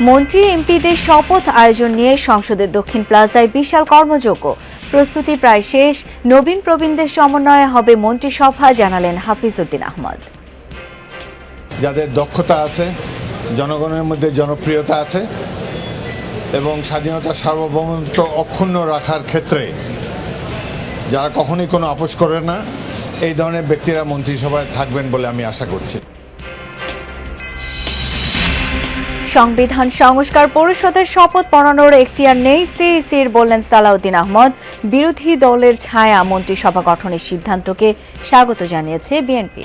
মন্ত্রী এমপিদের শপথ আয়োজন নিয়ে সংসদের দক্ষিণ প্লাজায় বিশাল কর্মযজ্ঞ প্রস্তুতি প্রায় শেষ, নবীন প্রবীণদের সমন্বয়ে হবে মন্ত্রিসভা, জানালেন হাফিজউদ্দিন আহমদ। যাদের দক্ষতা আছে, জনগণের মধ্যে জনপ্রিয়তা আছে এবং স্বাধীনতা সার্বভৌমত্ব অক্ষুণ্ণ রাখার ক্ষেত্রে যারা কখনোই কোনো আপোষ করে না, এই ধরনের ব্যক্তিরা মন্ত্রিসভায় থাকবেন বলে আমি আশা করছি। সংবিধান সংস্কার পরিষদের শপথ পড়ানোর এখতিয়ার নেই সিইসির, বললেন সালাউদ্দিন আহমদ। বিরোধী দলের ছায়া মন্ত্রিসভা গঠনের সিদ্ধান্তকে স্বাগত জানিয়েছে বিএনপি।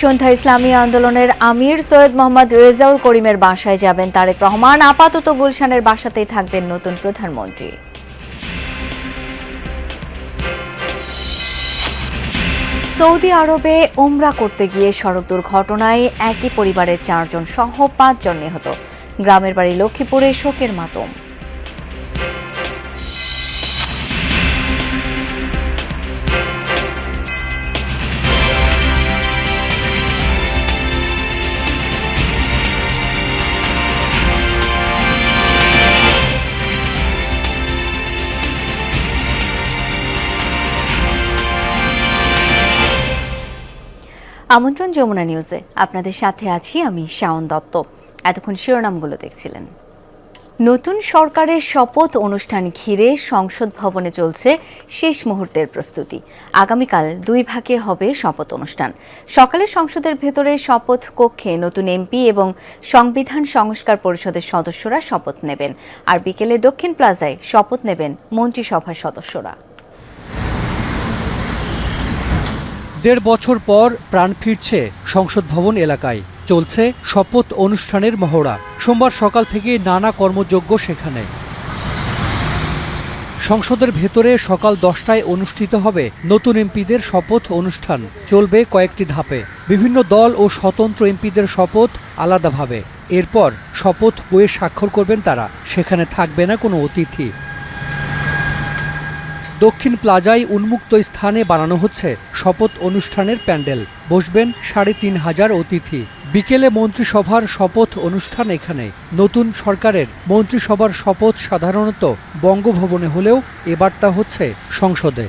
সন্ধ্যা ইসলামী আন্দোলনের আমির সৈয়দ মোহাম্মদ রেজাউল করিমের বাসায় যাবেন তারেক রহমান। আপাতত গুলশানের বাসাতেই থাকবেন নতুন প্রধানমন্ত্রী। সৌদি আরবে ওমরা করতে গিয়ে সড়ক দুর্ঘটনায় একই পরিবারের চারজন সহ পাঁচজন নিহত। গ্রামের বাড়ি লক্ষ্মীপুরে শোকের মাতম। আমন্ত্রণ যমুনা নিউজে। আপনাদের সাথে আছি আমি শাওন দত্ত। এতক্ষণ শিরোনামগুলো দেখছিলেন। নতুন সরকারের শপথ অনুষ্ঠান ঘিরে সংসদ ভবনে চলছে শেষ মুহূর্তের প্রস্তুতি। আগামীকাল দুই ভাগে হবে শপথ অনুষ্ঠান। সকালে সংসদের ভেতরে শপথ কক্ষে নতুন এমপি এবং সংবিধান সংস্কার পরিষদের সদস্যরা শপথ নেবেন। আর বিকেলে দক্ষিণ প্লাজায় শপথ নেবেন মন্ত্রিসভার সদস্যরা। দেড় বছর পর প্রাণ ফিরছে সংসদ ভবন এলাকায়। চলছে শপথ অনুষ্ঠানের মহড়া। সোমবার সকাল থেকে নানা কর্মযজ্ঞ সেখানে। সংসদের ভেতরে সকাল দশটায় অনুষ্ঠিত হবে নতুন এমপিদের শপথ অনুষ্ঠান। চলবে কয়েকটি ধাপে। বিভিন্ন দল ও স্বতন্ত্র এমপিদের শপথ আলাদাভাবে। এরপর শপথ বইয়ে স্বাক্ষর করবেন তারা। সেখানে থাকবে না কোনো অতিথি। দক্ষিণ প্লাজায় উন্মুক্ত স্থানে বানানো হচ্ছে শপথ অনুষ্ঠানের প্যান্ডেল। বসবেন সাড়ে তিন হাজার অতিথি। বিকেলে মন্ত্রিসভার শপথ অনুষ্ঠান এখানে। নতুন সরকারের মন্ত্রিসভার শপথ সাধারণত বঙ্গভবনে হলেও এবার তা হচ্ছে সংসদে।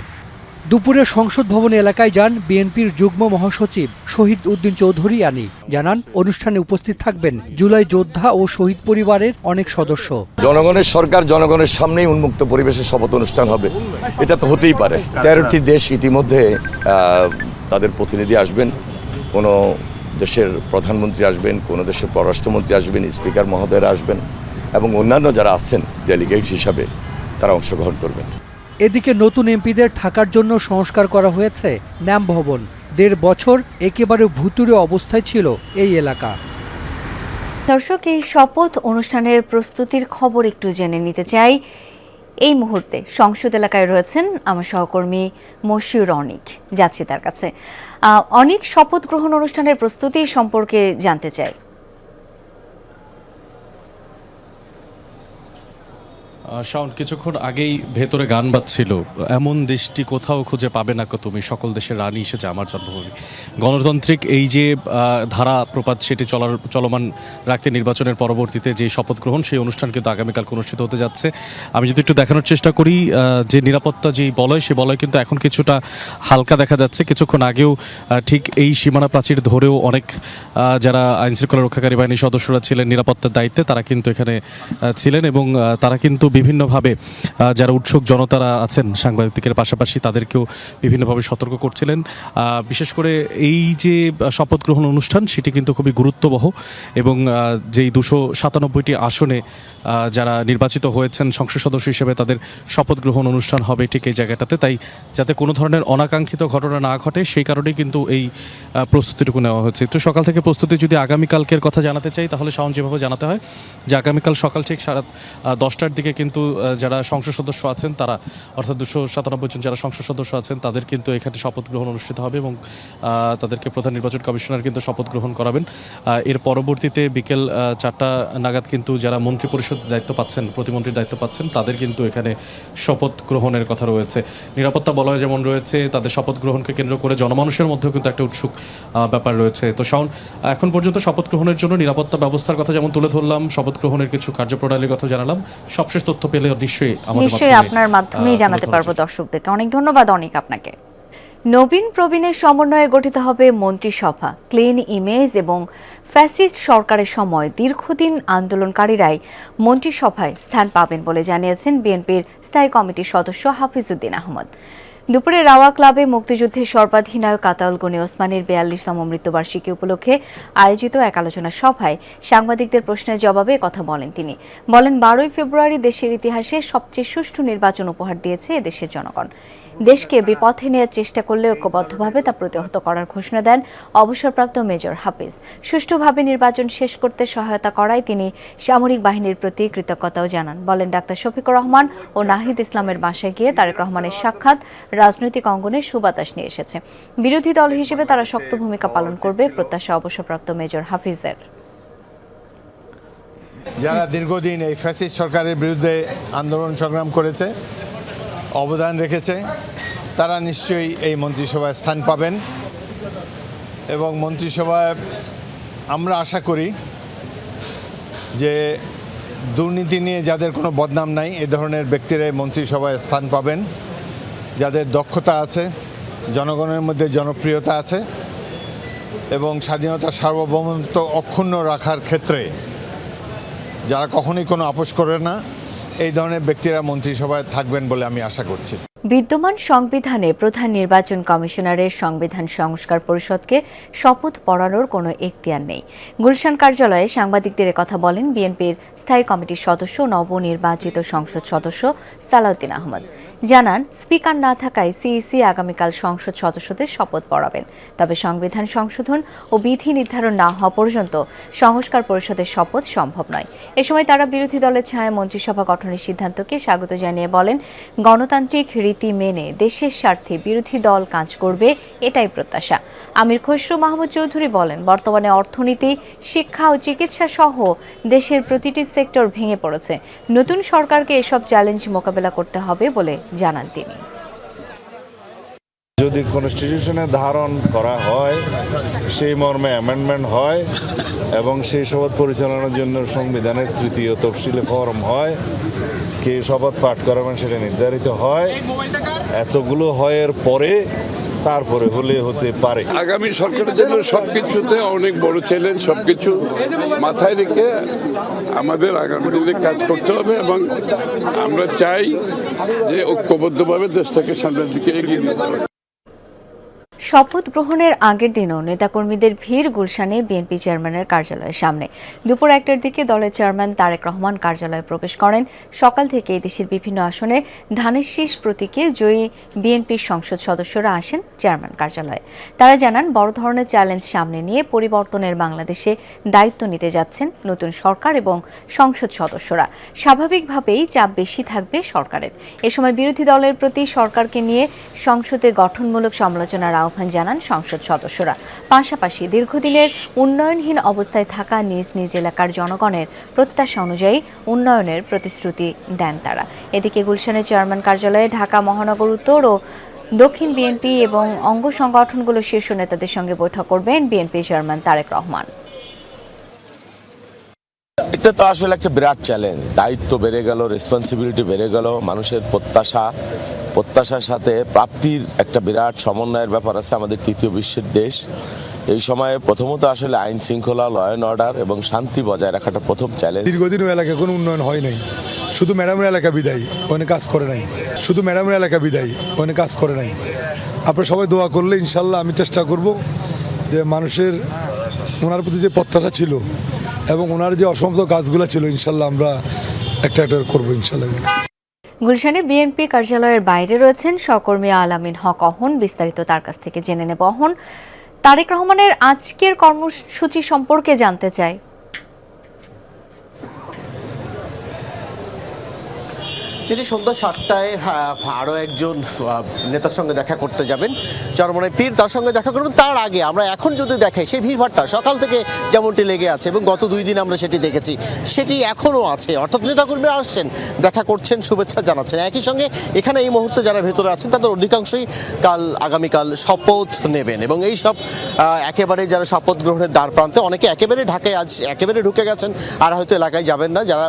দুপুরে সংসদ ভবন এলাকায় যান বিএনপির যুগ্ম মহাসচিব শহীদ উদ্দিন চৌধুরী আনি। জানান, অনুষ্ঠানে উপস্থিত থাকবেন জুলাই যোদ্ধা ও শহীদ পরিবারের অনেক সদস্য। জনগণের সরকার জনগণের সামনেই উন্মুক্ত পরিবেশে শপথ অনুষ্ঠান হবে। এটা তো হতেই পারে। তেরোটি দেশ ইতিমধ্যে তাদের প্রতিনিধি আসবেন। কোনো দেশের প্রধানমন্ত্রী আসবেন, কোনো দেশের পররাষ্ট্রমন্ত্রী আসবেন, স্পিকার মহোদয়রা আসবেন এবং অন্যান্য যারা আছেন, ডেলিগেট হিসাবে তারা অংশগ্রহণ করবেন। এদিকে নতুন এমপিদের থাকার জন্য সংস্কার করা হয়েছে ন্যাম ভবন। দেড় বছর একেবারে ভুতুরে অবস্থায় ছিল এই এলাকা। দর্শক, এই শপথ অনুষ্ঠানের প্রস্তুতির খবর একটু জেনে নিতে চাই। এই মুহূর্তে সংসদ এলাকায় রয়েছেন আমার সহকর্মী মশিউর অনিক। যাচ্ছি তার কাছে। অনিক, শপথ গ্রহণ অনুষ্ঠানের প্রস্তুতি সম্পর্কে জানতে চাই। শাওন, কিছুক্ষণ আগেই ভেতরে গান বাজছিল। এমন দেশটি কোথাও খুঁজে পাবে না তুমি? সকল দেশের রানী এসেছে আমার জন্মভূমি। গণতান্ত্রিক এই যে ধারা, প্রপাত, সেটি চলার, চলমান রাখতে নির্বাচনের পরবর্তীতে যে শপথ গ্রহণ, সেই অনুষ্ঠান কিন্তু আগামীকাল অনুষ্ঠিত হতে যাচ্ছে। আমি যদি একটু দেখানোর চেষ্টা করি যে নিরাপত্তা যে বলয়, সে বলয় কিন্তু এখন কিছুটা হালকা দেখা যাচ্ছে। কিছুক্ষণ আগেও ঠিক এই সীমানা প্রাচীর ধরেও অনেক যারা আইন শৃঙ্খলা রক্ষাকারী বাহিনীর সদস্যরা ছিলেন নিরাপত্তার দায়িত্বে, তারা কিন্তু এখানে ছিলেন এবং তারা কিন্তু বিভিন্নভাবে যারা উৎসুক জনতারা আছেন সাংবাদিকের পাশাপাশি তাদেরকেও বিভিন্নভাবে সতর্ক করছিলেন। বিশেষ করে এই যে শপথ গ্রহণ অনুষ্ঠান, সেটি কিন্তু খুবই গুরুত্ববহ এবং যেই দুশো সাতানব্বইটি আসনে যারা নির্বাচিত হয়েছেন সংসদ সদস্য হিসেবে তাদের শপথ গ্রহণ অনুষ্ঠান হবে ঠিক এই জায়গাটাতে। তাই যাতে কোনো ধরনের অনাকাঙ্ক্ষিত ঘটনা না ঘটে, সেই কারণেই কিন্তু এই প্রস্তুতিটুকু নেওয়া হচ্ছে। তো সকাল থেকে প্রস্তুতি যদি আগামীকালকের কথা জানাতে চাই, তাহলে সাউন্ড যেভাবে জানাতে হয়, যে আগামীকাল সকাল ঠিক সারা দশটার দিকে কিন্তু যারা সংসদ সদস্য আছেন, তারা অর্থাৎ দুশো সাতানব্বই জন যারা সংসদ সদস্য আছেন, তাদের কিন্তু এখানে শপথ গ্রহণ অনুষ্ঠিত হবে এবং তাদেরকে প্রধান নির্বাচন কমিশনার কিন্তু শপথ গ্রহণ করাবেন। এর পরবর্তীতে বিকেল চারটা নাগাদ কিন্তু যারা মন্ত্রী পরিষদের দায়িত্ব পাচ্ছেন প্রতিমন্ত্রীর দায়িত্ব পাচ্ছেন তাদের কিন্তু এখানে শপথ গ্রহণের কথা রয়েছে। নিরাপত্তা বলয় যেমন রয়েছে তাদের শপথ গ্রহণকে কেন্দ্র করে জনমানুষের মধ্যেও কিন্তু একটা উৎসুক ব্যাপার রয়েছে। তো শাওন এখন পর্যন্ত শপথ গ্রহণের জন্য নিরাপত্তা ব্যবস্থার কথা যেমন তুলে ধরলাম শপথ গ্রহণের কিছু কার্যপ্রণালীর কথা জানালাম সবশেষ তথ্য পেলে নিশ্চয়ই আমাদের নিশ্চয়ই আপনার মাধ্যমেই জানাতে পারব দর্শকদেরকে। অনেক ধন্যবাদ অনেক আপনাকে। নবীন প্রবীণের সমন্বয়ে গঠিত হবে মন্ত্রিসভা। ক্লিন ইমেজ এবং ফ্যাসিস্ট সরকারের সময় দীর্ঘদিন আন্দোলনকারীরাই মন্ত্রিসভায় স্থান পাবেন বলে জানিয়েছেন বিএনপির স্থায়ী কমিটির সদস্য হাফিজউদ্দিন আহমদ। দুপুরে রাওয়া ক্লাবে মুক্তিযুদ্ধের সর্বাধিনায়ক আতাউল গনি ওসমানের বিয়াল্লিশতম মৃত্যুবার্ষিকী উপলক্ষে আয়োজিত এক আলোচনা সভায় সাংবাদিকদের প্রশ্নের জবাবে কথা বলেন তিনি। বলেন, বারোই ফেব্রুয়ারি দেশের ইতিহাসে সবচেয়ে সুষ্ঠু নির্বাচন উপহার দিয়েছে এদেশের জনগণ। দেশকে বিপথে নেওয়ার চেষ্টা করলে ঐক্যবদ্ধভাবে তা প্রতিহত করার ঘোষণা দেন অবসরপ্রাপ্ত মেজর হাফিজ। সুষ্ঠুভাবে নির্বাচন শেষ করতে সহায়তা করায় তিনি সামরিক বাহিনীর প্রতি কৃতজ্ঞতাও জানান। বলেন, ডাক্তার শফিকুর রহমান ও নাহিদ ইসলামের বাসায় গিয়ে তারেক রহমানের সাক্ষাৎ রাজনৈতিক অঙ্গনে সুবাতাস নিয়ে এসেছে। বিরোধী দল হিসেবে তারা শক্ত ভূমিকা পালন করবে প্রত্যাশা অবসরপ্রাপ্ত মেজর হাফিজের। যারা দীর্ঘদিন এই ফ্যাসিস্ট সরকারের বিরুদ্ধে আন্দোলন সংগ্রাম করেছে অবদান রেখেছে। তারা নিশ্চয়ই এই মন্ত্রিসভায় স্থান পাবেন। এবং মন্ত্রিসভায় আমরা আশা করি যে দুর্নীতি নিয়ে যাদের কোনো বদনাম নাই, এ ধরনের ব্যক্তিরা এই মন্ত্রিসভায় স্থান পাবেন। যাদের দক্ষতা আছে, জনগণের মধ্যে জনপ্রিয়তা আছে এবং স্বাধীনতা সার্বভৌমত্ব অক্ষুণ্ণ রাখার ক্ষেত্রে যারা কখনোই কোনো আপোষ করে না এই ধরনের ব্যক্তিরা মন্ত্রিসভায় থাকবেন বলে আমি আশা করছি। বিদ্যমান সংবিধানে প্রধান নির্বাচন কমিশনারের সংবিধান সংস্কার পরিষদকে শপথ পড়ানোর কোনো এখতিয়ার নেই। গুলশান কার্যালয়ে সাংবাদিকদের কথা বলেন বিএনপির স্থায়ী কমিটির সদস্য, নবনির্বাচিত সংসদ সদস্য সালাউদ্দিন আহমদ। জানান, স্পিকার না থাকায় সিইসি আগামীকাল সংসদ সদস্যদের শপথ পড়াবেন। তবে সংবিধান সংশোধন ও বিধি নির্ধারণ না হওয়া পর্যন্ত সংস্কার পরিষদের শপথ সম্ভব নয়। এ সময় তারা বিরোধী দলের ছায়া মন্ত্রিসভা গঠনের সিদ্ধান্তকে স্বাগত জানিয়ে বলেন, গণতান্ত্রিক রীতি মেনে দেশের স্বার্থে বিরোধী দল কাজ করবে এটাই প্রত্যাশা। আমির খসরু, মাহমুদ চৌধুরী বলেন, বর্তমানে অর্থনীতি, শিক্ষা ও চিকিৎসা সহ দেশের প্রতিটি সেক্টর ভেঙে পড়েছে। নতুন সরকারকে এসব চ্যালেঞ্জ মোকাবেলা করতে হবে বলে জানান তিনি। যদি কনস্টিটিউশনে ধারণ করা হয়, সেই মর্মে অ্যামেন্ডমেন্ট হয় এবং সেই শপথ পরিচালনার জন্য সংবিধানের তৃতীয় তফসিলে ফর্ম হয়, কে শপথ পাঠ করাবেন সেটা নির্ধারিত হয়, এতগুলো হয়ের পরে তারপরে হলে হতে পারে। আগামী সরকারের জন্য সবকিছুতে অনেক বড় চ্যালেঞ্জ সবকিছু মাথায় রেখে আমাদের আগামী দিনে কাজ করতে হবে এবং আমরা চাই যে ঐক্যবদ্ধভাবে দেশটাকে সামনের দিকে এগিয়ে নিতে হবে। শপথ গ্রহণের আগের দিনও নেতাকর্মীদের ভিড় গুলশানে বিএনপি চেয়ারম্যানের কার্যালয়ের সামনে। দুপুর একটার দিকে দলের চেয়ারম্যান তারেক রহমান কার্যালয়ে প্রবেশ করেন। সকাল থেকে দেশের বিভিন্ন আসনে ধানের শীষ প্রতীকে জয়ী বিএনপির সংসদ সদস্যরা আসেন চেয়ারম্যান কার্যালয়ে। তারা জানান, বড় ধরনের চ্যালেঞ্জ সামনে নিয়ে পরিবর্তনের বাংলাদেশে দায়িত্ব নিতে যাচ্ছেন নতুন সরকার এবং সংসদ সদস্যরা। স্বাভাবিকভাবেই চাপ বেশি থাকবে সরকারের। এ সময় বিরোধী দলের প্রতি সরকারকে নিয়ে সংসদে গঠনমূলক সমালোচনার আহ্বান জানান সংসদ সদস্যরা। পাশাপাশি দীর্ঘদিনের উন্নয়নহীন অবস্থায় থাকা নিজ নিজ এলাকার জনগণের প্রত্যাশা অনুযায়ী উন্নয়নের প্রতিশ্রুতি দেন তারা। এদিকে গুলশানের চেয়ারম্যান কার্যালয়ে ঢাকা মহানগর উত্তর ও দক্ষিণ বিএনপি এবং অঙ্গ সংগঠনগুলোর শীর্ষ নেতাদের সঙ্গে বৈঠক করবেন বিএনপি চেয়ারম্যান তারেক রহমান। এটা তো আসলে একটা বিরাট চ্যালেঞ্জ দায়িত্ব বেড়ে গেল রেসপন্সিবিলিটি বেড়ে গেল, মানুষের প্রত্যাশা প্রত্যাশার সাথে প্রাপ্তির একটা বিরাট সমন্বয়ের ব্যাপার আছে আমাদের তৃতীয় বিশ্বের দেশ। এই সময়ে প্রথমত আসলে আইন শৃঙ্খলা ল অ্যান্ড অর্ডার এবং শান্তি বজায় রাখাটা প্রথম চ্যালেঞ্জ দীর্ঘদিন এলাকায় কোনো উন্নয়ন হয় নাই। শুধু ম্যাডামের এলাকা বিদায়, ওখানে কাজ করে নাই। শুধু ম্যাডামের এলাকা বিদায়, ওখানে কাজ করে নাই। আপনারা সবাই দোয়া করলে ইনশাল্লাহ আমি চেষ্টা করব যে মানুষের, ওনার প্রতি যে প্রত্যাশা ছিল এবং ওনার যে অসমাপ্ত কাজগুলো ছিল ইনশাল্লাহ আমরা একটা একটা করব ইনশাল্লাহ গুলশানে বিএনপি কার্যালয়ের বাইরে রয়েছেন সহকর্মী আলামিন হক অহন। বিস্তারিত তার কাছ থেকে জেনে নেব। অহন, তারেক রহমানের আজকের কর্মসূচি সম্পর্কে জানতে চাই। তিনি সন্ধ্যা সাতটায় আরও একজন নেতার সঙ্গে দেখা করতে যাবেন। চরমনায় পীর তার সঙ্গে দেখা করবেন। তার আগে আমরা এখন যদি দেখাই সেই ভিড়ভাট্টা সকাল থেকে যেমনটি লেগে আছে এবং গত দুই দিন আমরা সেটি দেখেছি, সেটি এখনও আছে। অর্থাৎ নেতাকর্মীরা আসছেন, দেখা করছেন, শুভেচ্ছা জানাচ্ছেন। একই সঙ্গে এখানে এই মুহূর্তে যারা ভেতরে আছেন, তাদের অধিকাংশই কাল, আগামীকাল শপথ নেবেন এবং এই সব একেবারে যারা শপথ গ্রহণের দ্বার প্রান্তে, অনেকে একেবারে ঢাকায় আজ, একেবারে ঢুকে গেছেন। আর হয়তো এলাকায় যাবেন না। যারা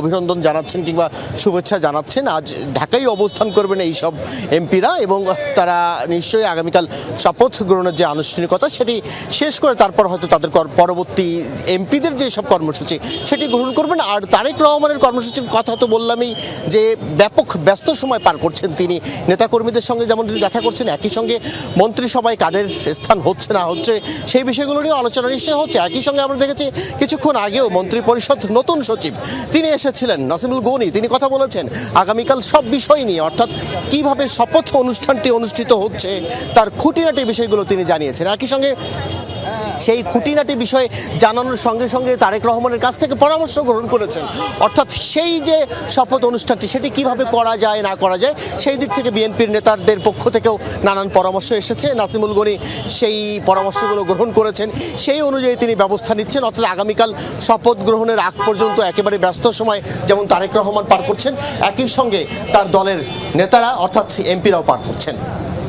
অভিনন্দন জানাচ্ছেন কিংবা শুভেচ্ছা জানাচ্ছেন আজ ঢাকায় অবস্থান করবেন এই সব এমপিরা এবং তারা নিশ্চয়ই আগামীকাল শপথ গ্রহণের যে আনুষ্ঠানিকতা সেটি শেষ করে তারপর হয়তো তাদের পরবর্তী এমপিদের যে সব কর্মসূচি সেটি গ্রহণ করবেন। আর তারেক রহমানের কর্মসূচির কথা তো বললামই যে ব্যাপক ব্যস্ত সময় পার করছেন তিনি। নেতাকর্মীদের সঙ্গে যেমন তিনি দেখা করছেন, একই সঙ্গে মন্ত্রিসভায় কাদের স্থান হচ্ছে না হচ্ছে সেই বিষয়গুলো নিয়ে আলোচনা নিশ্চয়ই হচ্ছে। একই সঙ্গে আমরা দেখেছি কিছুক্ষণ আগেও মন্ত্রী পরিষদ নতুন সচিব তিনি এসেছিলেন, নাসিমুল গনি তিনি কথা বলেছেন। আগামীকাল সব বিষয় নিয়ে, অর্থাৎ কীভাবে শপথ অনুষ্ঠানটি অনুষ্ঠিত হচ্ছে, তার খুঁটিনাটি বিষয়গুলো তিনি জানিয়েছেন। একই সঙ্গে সেই খুঁটিনাটি বিষয়ে জানানোর সঙ্গে সঙ্গে তারেক রহমানের কাছ থেকে পরামর্শ গ্রহণ করেছেন। অর্থাৎ সেই যে শপথ অনুষ্ঠানটি, সেটি কীভাবে করা যায়, না করা যায়, সেই দিক থেকে বিএনপির নেতাদের পক্ষ থেকেও নানান পরামর্শ এসেছে। নাসিমুল গনি সেই পরামর্শগুলো গ্রহণ করেছেন। সেই অনুযায়ী তিনি ব্যবস্থা নিচ্ছেন। অর্থাৎ আগামীকাল শপথ গ্রহণের আগ পর্যন্ত একেবারে ব্যস্ত সময় যেমন তারেক রহমান পার করছেন, একই সঙ্গে তার দলের নেতারা, অর্থাৎ এমপিরাও পার করছেন।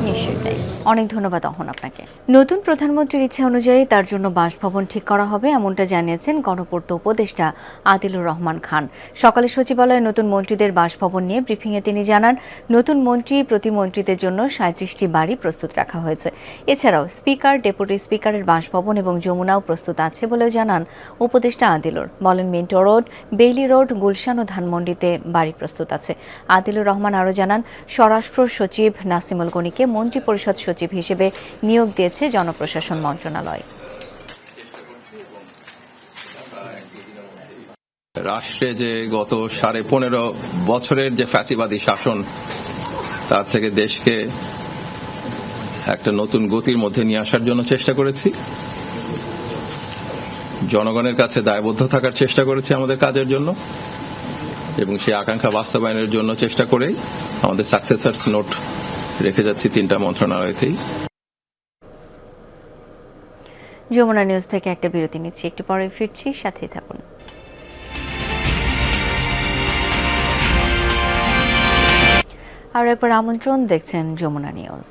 নিশ্চয়ই তাই। অনেক ধন্যবাদ অহন আপনাকে। নতুন প্রধানমন্ত্রীর ইচ্ছা অনুযায়ী তার জন্য বাসভবন ঠিক করা হবে, এমনটা জানিয়েছেন গণপূর্ত উপদেষ্টা আদিলুর রহমান খান। সকালে সচিবালয়ে নতুন মন্ত্রীদের বাসভবন নিয়ে ব্রিফিংয়ে তিনি জানান, নতুন মন্ত্রী প্রতিমন্ত্রীদের জন্য সাঁত্রিশটি বাড়ি প্রস্তুত রাখা হয়েছে। এছাড়াও স্পিকার, ডেপুটি স্পিকারের বাসভবন এবং যমুনাও প্রস্তুত আছে বলেও জানান উপদেষ্টা আদিলুর। বলেন, Minto road, Bailey road, Gulshan ও ধানমন্ডিতে বাড়ি প্রস্তুত আছে। আদিলুর রহমান আরও জানান, স্বরাষ্ট্র সচিব নাসিমুল গনিকে মন্ত্রী পরিষদ সচিব হিসেবে নিয়োগ দিয়েছে জনপ্রশাসন মন্ত্রণালয়। রাষ্ট্রে যে গত সাড়ে পনেরো বছরের যে ফ্যাসিবাদী শাসন, তার থেকে দেশকে একটা নতুন গতির মধ্যে নিয়ে আসার জন্য চেষ্টা করেছি। জনগণের কাছে দায়বদ্ধ থাকার চেষ্টা করেছি আমাদের কাজের জন্য এবং সেই আকাঙ্ক্ষা বাস্তবায়নের জন্য চেষ্টা করেই আমাদের সাকসেসার্স নোট রেখে যাচ্ছি তিনটা মন্ত্রণালয়তেই। যমুনা নিউজ থেকে একটা বিরতি নিচ্ছি, একটু পরে ফিরছি, সাথেই থাকুন। আর একবার আমন্ত্রণ, দেখছেন যমুনা নিউজ।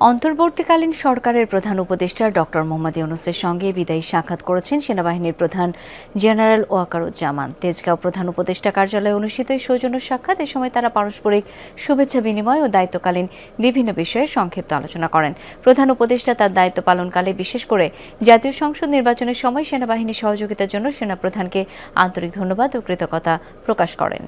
অন্তর্বর্তীকালীন সরকারের প্রধান উপদেষ্টা ডক্টর মোহাম্মদ ইউনুসের সঙ্গে বিদায়ী সাক্ষাৎ করেছেন সেনাবাহিনীর প্রধান জেনারেল ওয়াকারুজ্জামান। তেজগাঁও প্রধান উপদেষ্টা কার্যালয়ে অনুষ্ঠিত এই সৌজন্য সাক্ষাৎ এ সময় তারা পারস্পরিক শুভেচ্ছা বিনিময় ও দায়িত্বকালীন বিভিন্ন বিষয়ে সংক্ষিপ্ত আলোচনা করেন। প্রধান উপদেষ্টা তার দায়িত্ব পালনকালে বিশেষ করে জাতীয় সংসদ নির্বাচনের সময় সেনাবাহিনীর সহযোগিতার জন্য সেনাপ্রধানকে আন্তরিক ধন্যবাদ ও কৃতজ্ঞতা প্রকাশ করেন।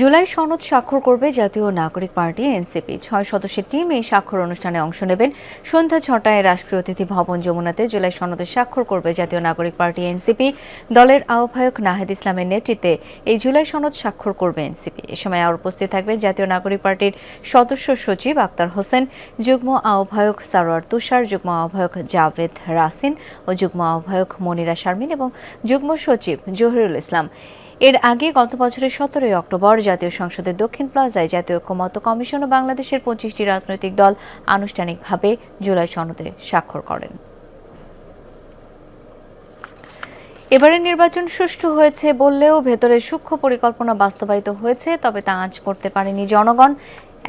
জুলাই সনদ স্বাক্ষর করবে জাতীয় নাগরিক পার্টি, এনসিপি। ছয় সদস্যের টিম এই স্বাক্ষর অনুষ্ঠানে অংশ নেবেন। সন্ধ্যা ছটায় রাষ্ট্রীয় অতিথি ভবন যমুনাতে জুলাই সনদে স্বাক্ষর করবে জাতীয় নাগরিক পার্টি, এনসিপি। দলের আহ্বায়ক নাহেদ ইসলামের নেতৃত্বে এই জুলাই সনদ স্বাক্ষর করবে এনসিপি। এ সময় আর উপস্থিত থাকবেন জাতীয় নাগরিক পার্টির সদস্য সচিব আক্তার হোসেন, যুগ্ম আহ্বায়ক সারোয়ার তুষার, যুগ্ম আহ্বায়ক জাভেদ রাসিন ও যুগ্ম আহ্বায়ক মনিরা শারমিন এবং যুগ্ম সচিব জহিরুল ইসলাম। এর আগে গত বছরের সতেরোই অক্টোবর জাতীয় সংসদের দক্ষিণ প্লাজায় জাতীয় ঐক্যমত্য কমিশন ও বাংলাদেশের পঁচিশটি রাজনৈতিক দল আনুষ্ঠানিকভাবে জুলাই সনদে স্বাক্ষর করেন। এবারের নির্বাচন সুষ্ঠু হয়েছে বললেও ভেতরে সূক্ষ্ম পরিকল্পনা বাস্তবায়িত হয়েছে, তবে তা আঁচ করতে পারেনি জনগণ।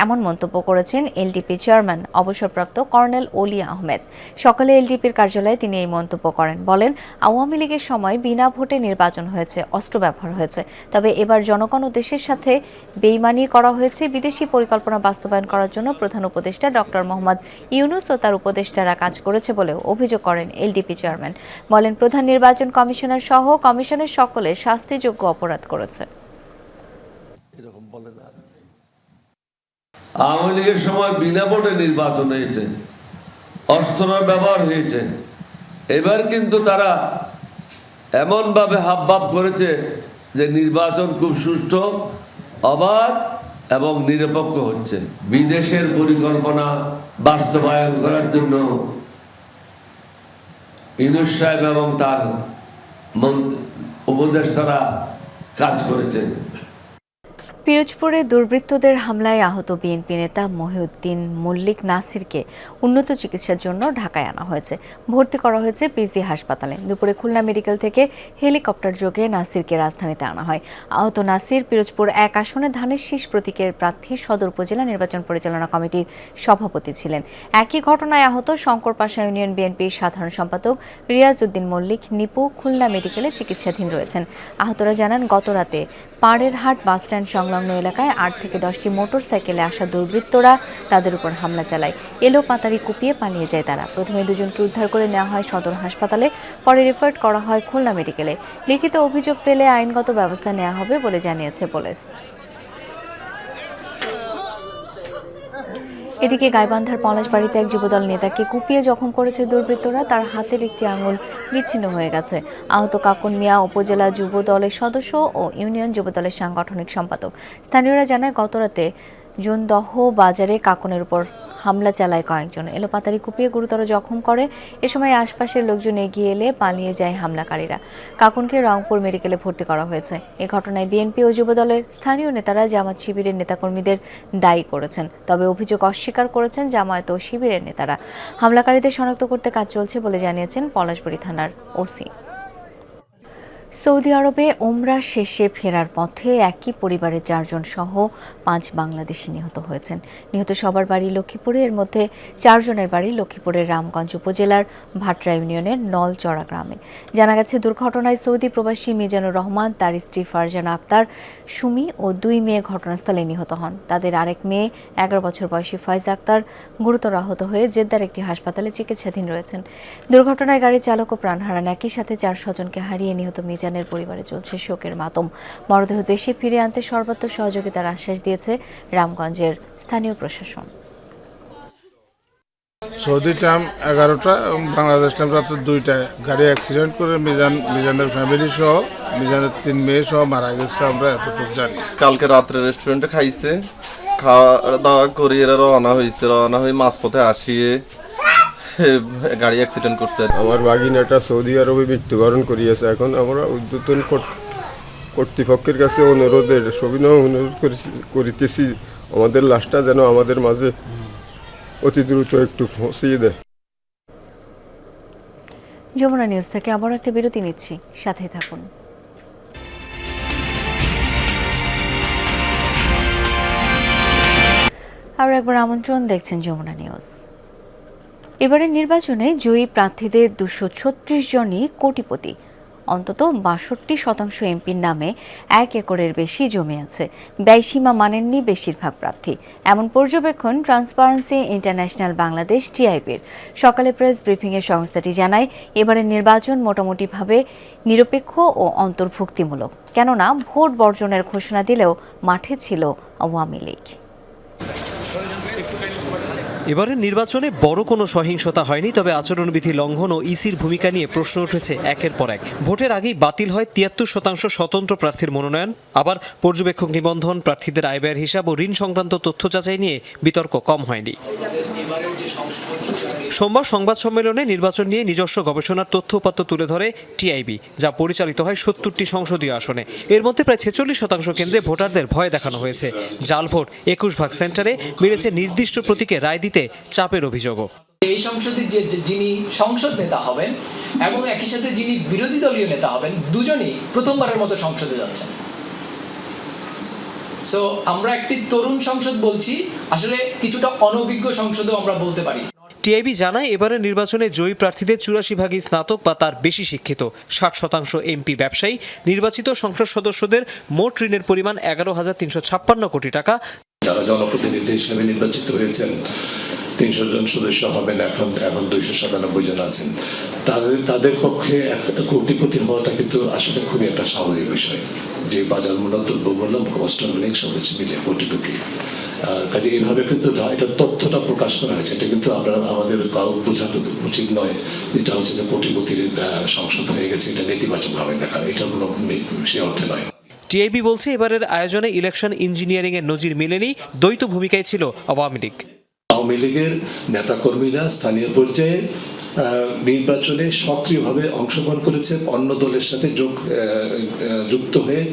এমন মন্তব্য করেছেন এলডিপি চেয়ারম্যান। অবসরপ্রাপ্ত কর্নেল ওলি আহমেদ। সকালে এলডিপির কার্যালয়ে তিনি এই মন্তব্য করেন। বলেন, আওয়ামী লীগের সময় বিনা ভোটে নির্বাচন হয়েছে, অস্ত্র ব্যবহার হয়েছে। তবে এবার জনগণ ও দেশের সাথে বেইমানি করা হয়েছে। বিদেশি পরিকল্পনা বাস্তবায়ন করার জন্য প্রধান উপদেষ্টা ডক্টর মোহাম্মদ ইউনুস ও তার উপদেষ্টারা কাজ করেছে বলেও অভিযোগ করেন এলডিপি চেয়ারম্যান। বলেন, প্রধান নির্বাচন কমিশনার সহ কমিশনের সকলে শাস্তিযোগ্য অপরাধ করেছে। আওয়ামী লীগের সময় বিনা ভোটে নির্বাচন হয়েছে। অস্ত্র ব্যবহার হয়েছে। এবার কিন্তু তারা এমন ভাবে হাবভাব করেছে যে নির্বাচন খুব সুষ্ঠু, অবাধ এবং নিরপেক্ষ হচ্ছে। বিদেশের পরিকল্পনা বাস্তবায়ন করার জন্য ইনুস সাহেব এবং তার উপদেষ্টারা কাজ করেছে পিরোজপুরে দুর্বৃত্তদের হামলায় আহত বিএনপি নেতা মহিউদ্দিন মল্লিক নাসিরকে উন্নত চিকিৎসার জন্য ঢাকায় আনা হয়েছে। ভর্তি করা হয়েছে পিজি হাসপাতালে। দুপুরে খুলনা মেডিকেল থেকে হেলিকপ্টার যোগে নাসিরকে রাজধানীতে আনা হয়। আহত নাসির পিরোজপুর এক আসনে ধানের শীষ প্রতীকের প্রার্থী সদর উপজেলা নির্বাচন পরিচালনা কমিটির সভাপতি ছিলেন। একই ঘটনায় আহত শঙ্করপাশা ইউনিয়ন বিএনপির সাধারণ সম্পাদক রিয়াজ উদ্দিন মল্লিক নিপু খুলনা মেডিকেলে চিকিৎসাধীন রয়েছেন। আহতরা জানান, গতরাতে পাড়ের হাট বাসস্ট্যান্ড সংলগ্ন এলাকায় আট থেকে দশটি মোটর সাইকেলে আসা দুর্বৃত্তরা তাদের উপর হামলা চালায়। এলো পাতারি কুপিয়ে পালিয়ে যায় তারা। প্রথমে দুজনকে উদ্ধার করে নেওয়া হয় সদর হাসপাতালে, পরে রেফার করা হয় খুলনা মেডিকেলে। লিখিত অভিযোগ পেলে আইনগত ব্যবস্থা নেওয়া হবে বলে জানিয়েছে পুলিশ। এদিকে গাইবান্ধার পলাশবাড়িতে এক যুবদল নেতাকে কুপিয়ে জখম করেছে দুর্বৃত্তরা। তার হাতের একটি আঙুল বিচ্ছিন্ন হয়ে গেছে। আহত কাকুন মিয়া উপজেলা যুবদলের সদস্য ও ইউনিয়ন যুবদলের সাংগঠনিক সম্পাদক। স্থানীয়রা জানায়, গতরাতে জোনদহ বাজারে কাকুনের উপর হামলা চালায় কয়েকজন। এলোপাতারি কুপিয়ে গুরুতর জখম করে। এ সময় আশপাশের লোকজন এগিয়ে এলে পালিয়ে যায় হামলাকারীরা। কাকুনকে রংপুর মেডিকেলে ভর্তি করা হয়েছে। এ ঘটনায় বিএনপি ও যুবদলের স্থানীয় নেতারা জামাত শিবিরের নেতাকর্মীদের দায়ী করেছেন। তবে অভিযোগ অস্বীকার করেছেন জামায়াত ও শিবিরের নেতারা। হামলাকারীদের শনাক্ত করতে কাজ চলছে বলে জানিয়েছেন পলাশবাড়ি থানার ওসি। সৌদি আরবে ওমরা শেষে ফেরার পথে একই পরিবারের চারজন সহ পাঁচ বাংলাদেশি নিহত হয়েছেন। নিহত সবার বাড়ি লক্ষ্মীপুরে, এর মধ্যে চারজনের বাড়ি লক্ষ্মীপুরের রামগঞ্জ উপজেলার ভাটরা ইউনিয়নের নলচড়া গ্রামে। জানা গেছে, দুর্ঘটনায় সৌদি প্রবাসী মিজানুর রহমান, তার স্ত্রী ফারজানা আক্তার, সুমি ও দুই মেয়ে ঘটনাস্থলে নিহত হন। তাদের আরেক মেয়ে, এগারো বছর বয়সী ফয়েজ আক্তার, গুরুতর আহত হয়ে জেদ্দার একটি হাসপাতালে চিকিৎসাধীন রয়েছেন। দুর্ঘটনায় গাড়ির ও প্রাণ হারান একই সাথে চার স্বজনকে হারিয়ে নিহত মিজানের পরিবারে চলছে শোকের মাতম। মরদেহ দেশে ফিরে আনতে সর্বাত্মক সহযোগিতার আশ্বাস দিয়েছে রামগঞ্জের স্থানীয় প্রশাসন। সৌদি টাইম এগারোটা এবং বাংলাদেশ টাইম রাত্রে দুইটায় গাড়ি অ্যাক্সিডেন্ট করে মিজান মিজানের ফ্যামিলি সহ মিজানের তিন মেয়ে সহ মারা গেছে আমরা এতটুকু জানি। কালকে রাত্রে রেস্টুরেন্টে খাইছে খাওয়া দাওয়া করে এরা রওনা হয়েছে রওনা হয়ে মাঝপথে আসিয়ে গাড়ি অ্যাক্সিডেন্ট করছে। আমার বাগিনাটা সৌদি আরবে মৃত্যুবরণ করিয়েছে। এখন আমরা উদ্যতন কর্ত- কর্তৃপক্ষের কাছে অনুরোধের সবিনয় অনুরোধ করেছি- করিতেছি। আমাদের লাশটা যেন আমাদের মাঝে অতি দ্রুত একটু পৌঁছিয়ে দেয়। যমুনা নিউজ থেকে আবার একটা বিরতি নিচ্ছি। সাথে থাকুন। আর একবার আমন্ত্রণ দেখছেন যমুনা নিউজ। এবারের নির্বাচনে জয়ী প্রার্থীদের দুশো ছত্রিশ জনই কোটিপতি। অন্তত বাষট্টি শতাংশ এমপির নামে এক একরের বেশি জমি আছে। ব্যয়সীমা মানেননি বেশিরভাগ প্রার্থী। এমন পর্যবেক্ষণ ট্রান্সপারেন্সি ইন্টারন্যাশনাল বাংলাদেশ টিআইপির সকালে প্রেস ব্রিফিংয়ে সংস্থাটি জানায়, এবারের নির্বাচন মোটামুটিভাবে নিরপেক্ষ ও অন্তর্ভুক্তিমূলক। কেননা, ভোট বর্জনের ঘোষণা দিলেও মাঠে ছিল আওয়ামী লীগ। এবারের নির্বাচনে বড় কোনো সহিংসতা হয়নি, তবে আচরণবিধি লঙ্ঘন ও ইসির ভূমিকা নিয়ে প্রশ্ন উঠেছে একের পর এক। ভোটের আগেই বাতিল হয় তিয়াত্তর শতাংশ স্বতন্ত্র প্রার্থীর মনোনয়ন। আবার পর্যবেক্ষক নিবন্ধন, প্রার্থীদের আয় ব্যয়ের হিসাব ও ঋণ সংক্রান্ত তথ্য যাচাই নিয়ে বিতর্ক কম হয়নি। সোমবার সংবাদ সম্মেলনে নির্বাচন নিয়ে নিজস্ব গবেষণার তথ্য উপাত্ত তুলে ধরে টিআইবি, যা পরিচালিত হয় সত্তরটি সংসদীয় আসনে। এর মধ্যে প্রায় ছেচল্লিশ শতাংশ কেন্দ্রে ভোটারদের ভয় দেখানো হয়েছে। জাল ভোট একুশ ভাগ সেন্টারে মিলেছে নির্দিষ্ট প্রতীকে রায় দিতে চাপের অভিযোগও। এই সংসদের যে যে- যিনি সংসদ নেতা হবেন এবং একই সাথে যিনি বিরোধী দলীয় নেতা হবেন, দুজনেই প্রথমবারের মতো সংসদে যাচ্ছেন। সো আমরা একটি তরুণ সংসদ বলছি। আসলে কিছুটা অনভিজ্ঞ সংসদও আমরা বলতে পারি। টিআইবি জানায় এবারের নির্বাচনে জয়ী প্রার্থীদের চুরাশি ভাগই স্নাতক বা তার বেশি শিক্ষিত। ষাট শতাংশ এমপি ব্যবসায়ী নির্বাচিত সংসদ সদস্যদের মোট ঋণের পরিমাণ এগারো হাজার তিনশো ছাপ্পান্ন কোটি টাকা। যারা জনপ্রতিনিধি হিসেবে নির্বাচিত হয়েছেন তিনশো জন সদস্য হবেন, এখন এখন দুইশো সাতানব্বই জন আছেন। তাদের তাদের পক্ষে কোটিপতি হওয়াটা কিন্তু আসলে খুবই একটা স্বাভাবিক বিষয়। যে বাজার মূল্য দ্রব্যমূল্য কষ্ট মিলে সব কিছু মিলে কোটিপতি। কাজে এইভাবে কিন্তু এটা তথ্যটা প্রকাশ করা হয়েছে। এটা কিন্তু আমরা আমাদের কাউ বোঝানো উচিত নয়। যেটা হচ্ছে যে কোটিপতির সংসদ হয়ে গেছে, এটা নেতিবাচক ভাবে দেখা। এটা কোনো সে অর্থে নয়। টিআইবি বলছে, এবারের আয়োজনে ইলেকশন ইঞ্জিনিয়ারিং এর নজির মেলেনি। দ্বৈত ভূমিকায় ছিল আওয়ামী লীগ। আওয়ামী লীগের নেতাকর্মীরা স্থানীয় পর্যায়ে নির্বাচনে সক্রিয়ভাবে অংশগ্রহণ করেছে, অন্য দলের সাথে যোগ যুক্ত হয়ে,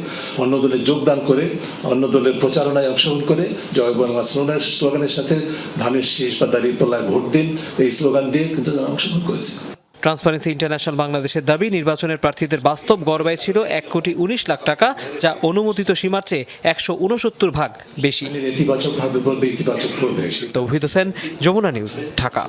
অন্য দলে যোগদান করে, অন্য দলের প্রচারণায় অংশগ্রহণ করে। জয় বাংলা স্লোগানের স্লোগানের সাথে ধানের শীষ বা দাঁড়িয়ে পাল্লায় ভোট দিন, এই স্লোগান দিয়ে কিন্তু তারা অংশগ্রহণ করেছে। ট্রান্সপারেন্সি ইন্টারন্যাশনাল বাংলাদেশের দাবি নির্বাচনের প্রার্থীদের বাস্তব গড় ছিল এক কোটি উনিশ লাখ টাকা যা অনুমোদিত সীমার চেয়ে একশো উনসত্তর ভাগ বেশি। তৌহিদ হোসেন যমুনা নিউজ ঢাকা।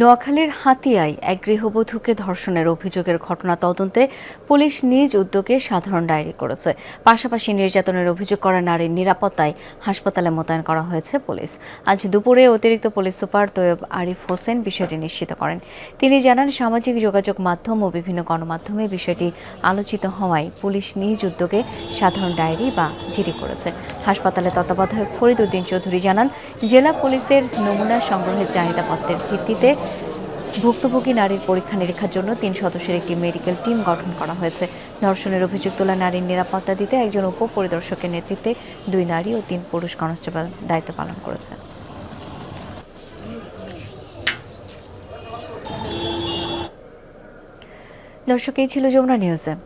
নোয়াখালীর হাতিয়ায় এক গৃহবধূকে ধর্ষণের অভিযোগের ঘটনা তদন্তে পুলিশ নিজ উদ্যোগে সাধারণ ডায়েরি করেছে। পাশাপাশি নির্যাতনের অভিযোগ করা নারীর নিরাপত্তায় হাসপাতালে মোতায়েন করা হয়েছে পুলিশ। আজ দুপুরে অতিরিক্ত পুলিশ সুপার তৈয়ব আরিফ হোসেন বিষয়টি নিশ্চিত করেন। তিনি জানান, সামাজিক যোগাযোগ মাধ্যম ও বিভিন্ন গণমাধ্যমে বিষয়টি আলোচিত হওয়ায় পুলিশ নিজ উদ্যোগে সাধারণ ডায়েরি বা জিডি করেছে। হাসপাতালে তত্ত্বাবধায়ক ফরিদ উদ্দিন চৌধুরী জানান, জেলা পুলিশের নমুনা সংগ্রহের চাহিদাপত্রের ভিত্তিতে ভুক্তভোগী নারীর পরীক্ষা নিরীক্ষার জন্য তিন সদস্যের একটি মেডিকেল টিম গঠন করা হয়েছে। ধর্ষণের অভিযোগ তোলা নারীর নিরাপত্তা দিতে একজন উপ পরিদর্শকের নেতৃত্বে দুই নারী ও তিন পুরুষ কনস্টেবল দায়িত্ব পালন করেছে। দর্শক, এই ছিল যমুনা নিউজে।